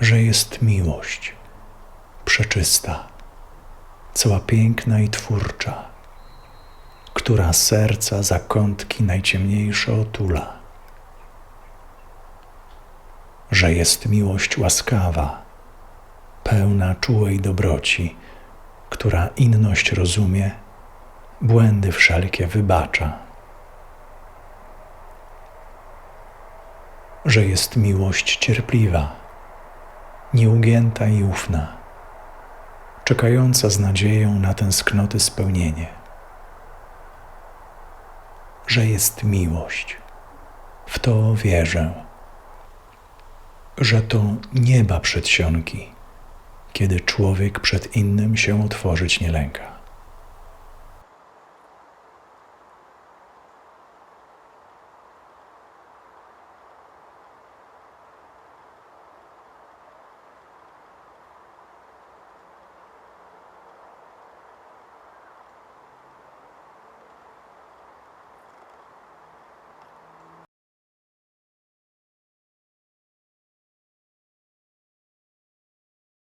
że jest miłość, przeczysta, cała piękna i twórcza, która serca zakątki najciemniejsze otula, że jest miłość łaskawa, pełna czułej dobroci, która inność rozumie, błędy wszelkie wybacza. Że jest miłość cierpliwa, nieugięta i ufna, czekająca z nadzieją na tęsknoty spełnienie. Że jest miłość, w to wierzę, że to nieba przedsionki kiedy człowiek przed innym się otworzyć nie lęka.